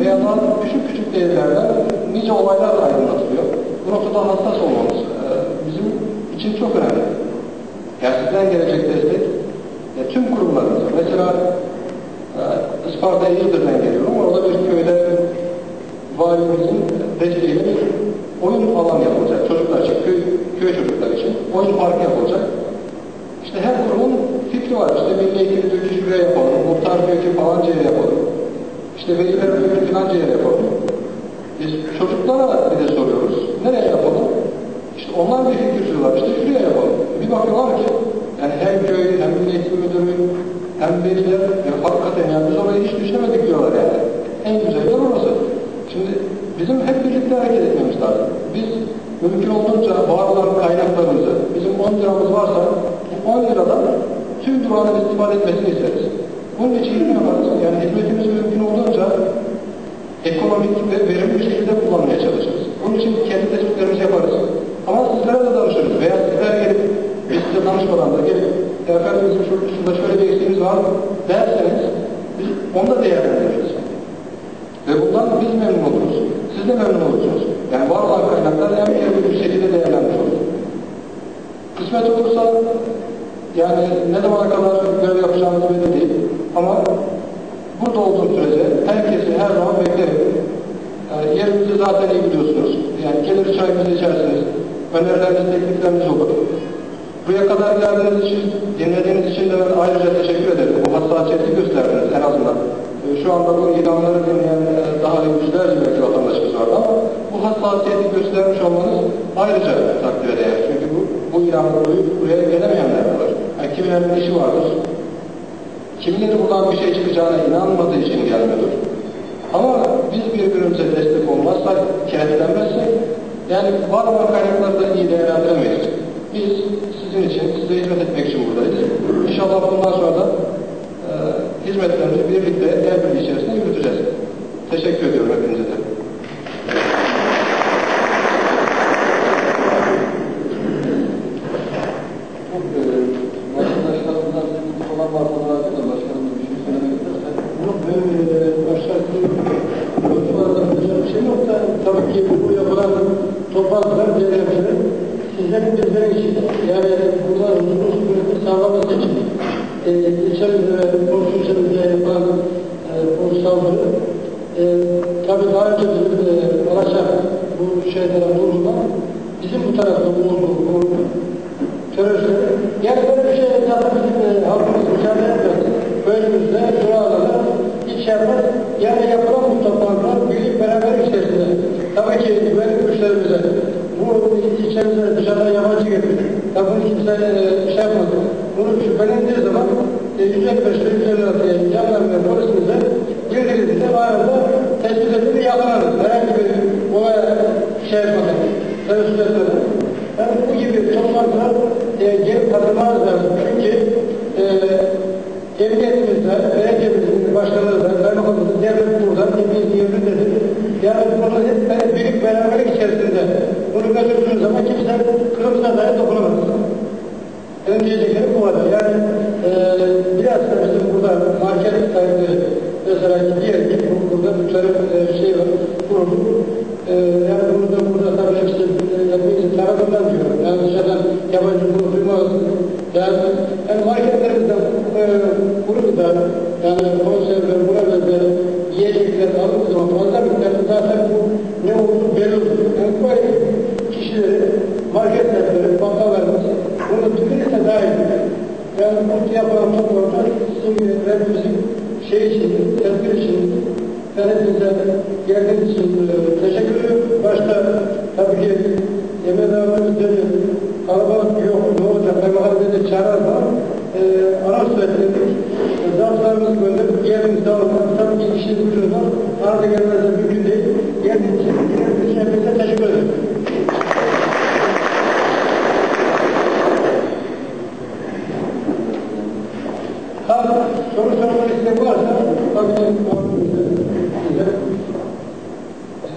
veya daha küçük küçük değerlerden nice olaylar aydınlatılıyor. Bu noktada hassas olmamız e, bizim için çok önemli. Yani sizden gelecek destek e, tüm kurumlarımız. Mesela e, Isparta İzmir'den geliyorum. Orada bir köyde valimizin desteğiyle bir oyun alanı yapılacak. Çocuklar için, köy, köy çocuklar için oyun parkı yapılacak. İşte her kurumun fikri var. İşte milli diyor ki şuraya yapalım, muhtar ki falancaya yapalım. İşte veliler diyor ki filancaya yapalım. Biz çocuklara bir de soruyoruz. Nereye yapalım? İşte onlar bir fikir söylüyorlar. İşte şuraya yapalım. Bir bakıyorlar ki yani hem köy, hem milli eğitim müdürü, hem veliler ya hakikaten yani biz orayı hiç düşünemedik diyorlar yani. En güzel yer orası. Şimdi bizim hep birlikte hareket etmemiz lazım. Biz mümkün olduğunca var olan kaynaklarımızı, bizim 10 liramız varsa bu 10 liradan tüm durağının istifade etmesini isteriz. Bunun için ne yaparız? Yani hizmetimizi mümkün olduğunca ekonomik ve verimli bir şekilde kullanmaya çalışırız. Bunun için kendi tespitlerimizi yaparız. Ama sizlere de danışırız. Veya sizler gelip biz size danışmadan da gelip efendim bizim şurada şöyle bir eksiğimiz var derseniz biz onu da değerlendiririz. Ve bundan biz memnun oluruz. Siz de memnun olursunuz. Yani var olan kaynaklar verimli bir şekilde değerlenmiş olur. Kısmet olursa yani ne zamana kadar görev yapacağımız belli değil. Ama burada olduğum sürece herkesi her zaman beklerim. Yani yerimizi zaten iyi biliyorsunuz. Yani gelir çayımızı içersiniz. Önerileriniz, teklifleriniz olur. Buraya kadar geldiğiniz için, dinlediğiniz için de ben ayrıca teşekkür ederim. Bu hassasiyeti gösterdiniz en azından. Ee, Şu anda bu ilanları dinleyen e, daha yüzlerce belki vatandaşımız var ama bu hassasiyeti göstermiş olmanız ayrıca takdir değer. Çünkü bu, bu ilanları duyup buraya gelemeyenler var. Yani kimilerinin işi vardır. Kimileri buradan bir şey çıkacağına inanmadığı için gelmiyordur. Ama biz birbirimize destek olmazsak, kenetlenmezsek, yani var olan kaynakları da iyi değerlendiremeyiz. Biz sizin için, size hizmet etmek için buradayız. İnşallah bundan sonra da e, hizmetlerimizi birlikte el birliği içerisinde yürüteceğiz. Teşekkür ediyorum hepinize de. Vatandaşlarımızdan sıkıntı olan varsa da da başkanımız bir şey söylemek isterse. Yok benim e, başlattığım konuşmalarda bulacak bir şey yok da tabii ki bu yapılan toplantılar değerlendirir. Sizlerin bizlerin için yani burada huzurlu sürekli sağlaması için e, ilçemizde ve konuşmuşumuzda yapılan e, konuşmaları e, tabii daha önce bizim e, Alaşa bu şeylere vurduğunda bizim bu tarafta bulunduğu konu teröristleri. Yani böyle bir şey zaten bizim e, halkımız müsaade etmez. Bölümümüzde, duralarda hiç yapmaz. Yani yapılan bu toplantılar birlik beraberlik içerisinde. Tabii ki benim güçlerimize bu ilçemize dışarıdan yabancı gelir. Tabii bunu kimse e, şey yapmaz. Bunu şüphelendiği zaman e, 155 ile 156 jandarma ve polisimize girdiğinizde bayağı tespit edilir yakalanır. Herhangi bir olaya şey yapmadan, terörist etmeden. Yani bu gibi toplantılar e, gelip katılmanız lazım. Çünkü e, emniyetimizde, belediyetimizin başkanları da, kaymakamımızda, devlet burada, hepimiz yerindedir. Yani burada hep büyük beraberlik içerisinde bunu götürdüğünüz zaman kimse kırmızına dahi dokunamaz. Benim diyeceklerim bu kadar. Yani e, biraz da bizim burada market sahibi mesela diyelim ki burada bir tarım e, şey var, kuruldu. E, yani burada burada tabii işte yapıyı tarafından diyorum. Yani dışarıdan yabancı bunu duymaz. Yani, yani marketlerimizden e, kuru gıda, yani konserve, buna benzer yiyecekler aldığı zaman fazla miktarda zaten bu ne olduğu belli olur. Yani böyle kişileri, market sahipleri, bankalarımız bunu tükürürse daha iyi. Yani bu yapılan toplamda sizin gibi hepimizin şey için, için, ben hepinize geldiğiniz için e, teşekkür ediyorum. Başta tabii ki Yemin Ağabeyimiz dedi, kalabalık yok, ne olacak, kaymakam dedi, çağırar var. E, anons ettik, e, zarflarımızı gönderdik, yerimizde alınmak, tabii ki işiniz gücünüz var, arada gelmezse mümkün değil. Geldiğiniz için, geldiğiniz için hepinize teşekkür ederim. Ha, soru sormak isteyen varsa, tabii ki size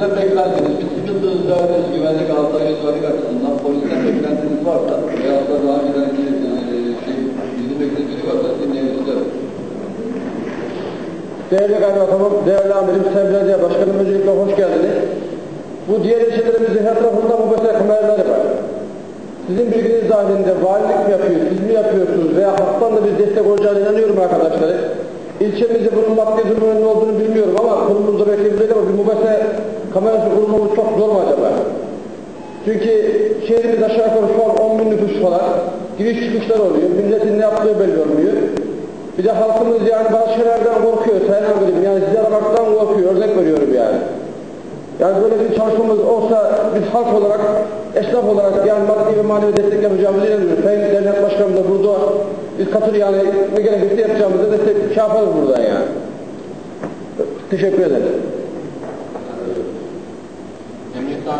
Sizden beklentiniz, bir sıkıntınız var, güvenlik altına güvenlik açısından polisten beklentiniz varsa veyahut da daha önceden ki e, şey, bizim beklentiniz varsa dinleyelim isterim. değerli kaymakamım, değerli amirim, sayın belediye başkanım öncelikle hoş geldiniz. Bu diğer ilçelerimizin her tarafında bu mesela kameraları var. Sizin bilginiz dahilinde valilik mi yapıyor, siz mi yapıyorsunuz veya halktan da bir destek olacağına inanıyorum arkadaşlar. İlçemizde bunun maddi durumunun ne olduğunu bilmiyorum ama kurumumuzda bilecek ama bir mubese kamerası kurmamız çok zor mu acaba? Çünkü şehrimiz aşağı yukarı şu an 10 bin nüfus falan. Giriş çıkışlar oluyor. Milletin ne yaptığı belli olmuyor. Bir de halkımız yani bazı şeylerden korkuyor. Sayın Amirim yani sizi aramaktan korkuyor. Örnek veriyorum yani. Yani böyle bir çalışmamız olsa biz halk olarak, esnaf olarak yani maddi ve manevi destek yapacağımızı inanıyoruz. Sayın Devlet Başkanım da burada biz katıl yani ne gerekirse yapacağımızı destek şey yaparız buradan yani. Teşekkür ederim.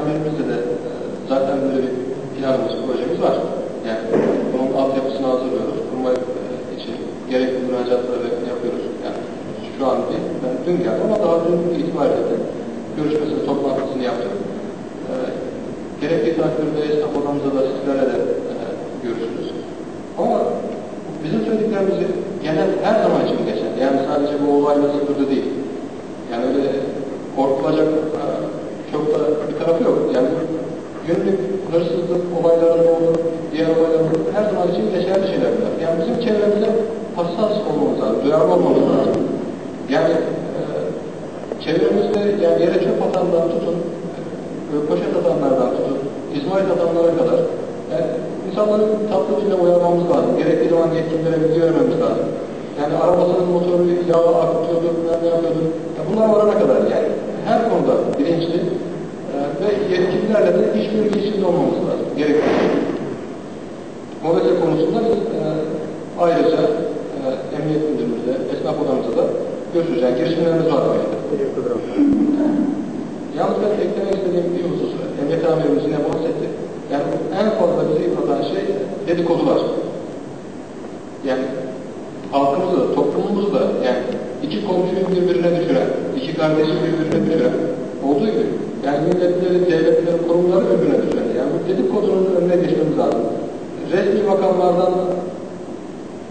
Tamirimizde de e, zaten böyle bir planımız, projemiz var. Yani bunun altyapısını hazırlıyoruz. Kurma e, için gerekli müracaatları yapıyoruz. Yani şu an değil, ben dün geldim ama daha dün itibariyle de görüşmesini, toplantısını yaptık. E, gerekli takdirde esnaf odamızda da sizlerle de e, görüşürüz. Ama bizim söylediklerimizi genel her zaman için geçer. Yani sadece bu olayla sınırlı değil. Yani öyle korkulacak e, çok da bir tarafı yok. Yani günlük hırsızlık olayları olur, diğer olaylar olur. Her zaman için geçerli şeyler bunlar. Yani bizim çevremize hassas olmamız lazım, duyarlı olmamız lazım. Yani e, çevremizde yani yere çöp atandan tutun, e, poşet atanlardan tutun, izmarit atanlara kadar yani insanları tatlı dille uyarmamız lazım. Gerekli zaman yetkililere bilgi vermemiz lazım. Yani arabasının motoru yağı akıtıyordur, ne yapıyordur. Ya bunlar varana kadar yani her konuda bilinçli e, ve yetkililerle de işbirliği içinde olmamız lazım. Gerekli. Mobese konusunda biz e, ayrıca e, emniyet müdürlüğümüzde, esnaf odamızda da görüşeceğiz. Yani girişimlerimiz var. Yani. Yalnız ben eklemek istediğim bir husus var. Emniyet amirimiz yine bahsetti. Yani en fazla bizi yıpratan şey dedikodular. Yani halkımızı da, toplumumuzu da yani iki komşuyu birbirine düşüren, iki kardeşi birbirine düşüren olduğu gibi yani milletleri, devletleri, kurumları birbirine düşüren. Yani bu dedikodunun önüne geçmemiz lazım. Resmi makamlardan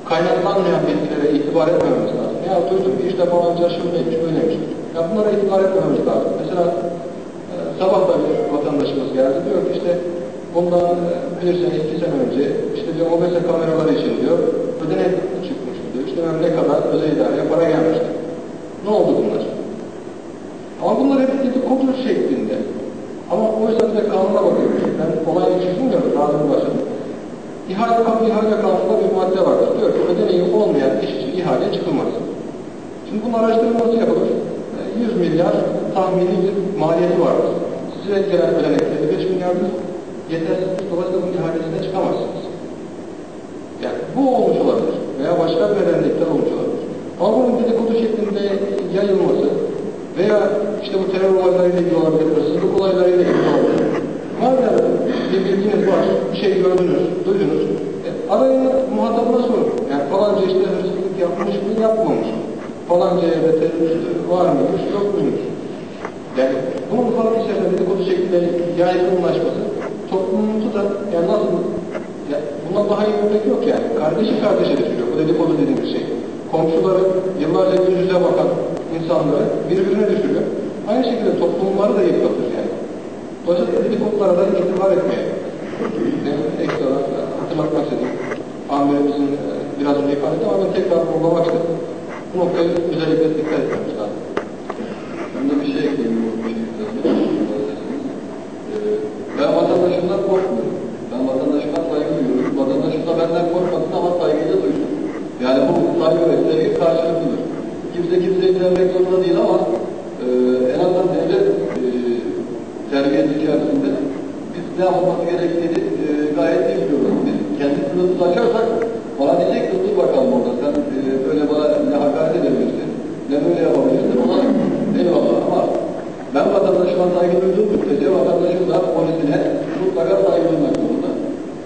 kaynaklanmayan bilgilere itibar etmememiz lazım. Ya duydum ki işte falanca şöyleymiş, böyleymiş. Ya bunlara itibar etmememiz lazım. Mesela e, sabah da bir vatandaşımız geldi. Diyor ki işte bundan e, bir sene, iki sene önce işte diyor mobese kameraları için diyor ödenek çıkmış diyor. İşte ne kadar özel idareye para gelmişti. Ne oldu bunlar? Ama bunlar hep dedikodu şeklinde. Ama oysa bir de kanuna bakıyoruz. Ben olayı çözülmüyorum. Lazım başladım. İhale, kamu ihale kanununda bir madde var. Diyor ki ödeneği olmayan iş için ihale çıkılmaz. Şimdi bunun araştırılması yapılır. E, 100 milyar tahmini bir maliyeti vardır. Size gelen ödenek 55 milyardır. Yetersiz. Dolayısıyla bunun ihalesine çıkamazsınız. Yani bu olmuş olabilir. Veya başka bir nedenlikler olmuş olabilir. Ama bunun dedikodu şeklinde yayılması veya işte bu terör olaylarıyla ilgili olabilir, hırsızlık olaylarıyla ilgili olabilir. Madem bir var, bir şey gördünüz, duydunuz, e, arayın muhatabına sorun. Yani falanca işte hırsızlık yapmış mı, yapmamış mı? Falanca yerde terörist var mıymış, yok muymuş? Yani bunun halk içerisinde dedikodu şeklinde yaygınlaşması toplumumuzu da yani nasıl ya, bundan daha iyi örnek yok yani. Kardeşi kardeşe düşürüyor. Bu dedikodu dediğimiz şey. Komşuları yıllarca yüz yüze bakan insanları birbirine düşürüyor. Aynı şekilde toplumları da yıpratır yani. Dolayısıyla dedikodulara da itibar etmeye. Benim ekstra hatırlatmak istedim. Amirimizin e, biraz önce ifade etti ama tekrar vurgulamak istedim. Bu noktaya özellikle dikkat etmemiz lazım. Ben de bir şey ekleyeyim bu şey Ee, Ben vatandaşımdan korkmuyorum. Ben vatandaşıma saygı duyuyorum. Vatandaşım da benden korkmasın ama saygıyla duysun. Yani bu saygı ve sevgi karşılıklıdır. Kimse kimseyi sevmek zorunda değil ama e, en azından devlet e, terbiyesi içerisinde biz ne yapılması gerektiğini e, gayet iyi biliyoruz. Biz kendi sınırımızı açarsak bana diyecek ki dur bakalım orada sen e, böyle bana ne hakaret edebilirsin ne böyle yapabilirsin ona eyvallah ama ben vatandaşıma saygı duyduğum müddetçe vatandaşım da polisine mutlaka saygı duymak zorunda.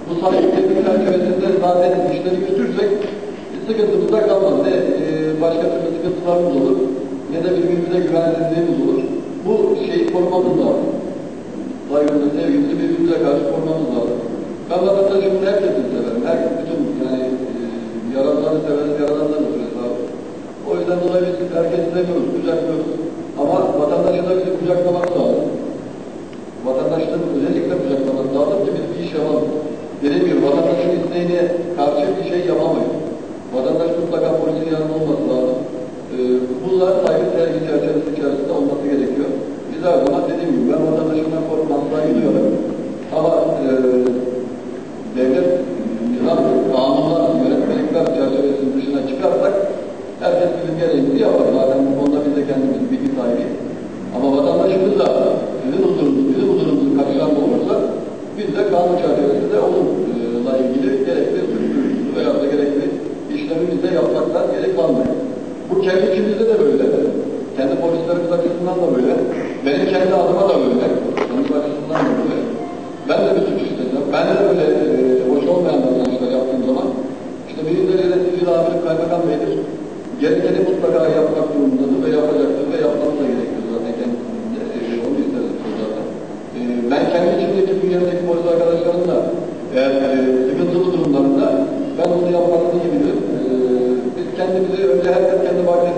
Bu saygı çerçevesinde zaten işleri götürürsek sıkıntımız da kalmaz. Ne e, başka türlü sıkıntılarımız olur ne de birbirimize güvensizliğimiz olur. Bu şeyi korumamız lazım. Saygımızı, sevgimizi birbirimize karşı korumamız lazım. Ben vatandaşımın herkesini severim. Herkes bütün yani e, yaradanları severiz, yaradanları severiz abi. O yüzden dolayı biz herkes dinlemiyoruz, kucaklıyoruz. Ama vatandaşı da bizi kucaklamak lazım. Vatandaşların özellikle kucaklamak lazım ki biz bir iş yapalım. Dediğim gibi vatandaşın isteğine karşı bir şey yapamayız. Vatandaş mutlaka polisin yanında olması lazım. Ee, bunlar saygı sevgi çerçevesi içerisinde olması gerekiyor. Biz her zaman dediğim gibi ben vatandaşımdan korkmam, saygı duyuyorum. Ama e, devlet nizam, kanunlar, yönetmelikler çerçevesinin dışına çıkarsak herkes bizim gereğimizi yapar. Zaten bu konuda biz de kendimiz bilgi sahibiyiz. Ama vatandaşımız da bizim huzurumuz, bizim huzurumuzu kaçıran da olursa biz de kanun çerçevesinde onunla ilgili gerekli suç duyurusu veya da gerekli işlemimizi de kalmıyor. Bu kendi içimizde de böyle. Kendi polislerimiz açısından da böyle. Benim kendi adıma da böyle. Kendi açısından da böyle. Ben de bir suç işleyeceğim. Ben de böyle e, hoş olmayan davranışlar yaptığım zaman işte birileriyle sivil amirim kaymakam beydir. Gerekeni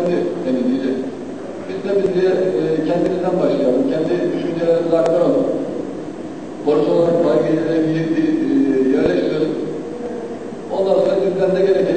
önemli denildi. Biz de bizi e, kendimizden başlayalım, kendi düşüncelerimizi aktaralım. Borç olarak belgeleri bir, bir e, yerleştirelim. Ondan sonra bizden de gereken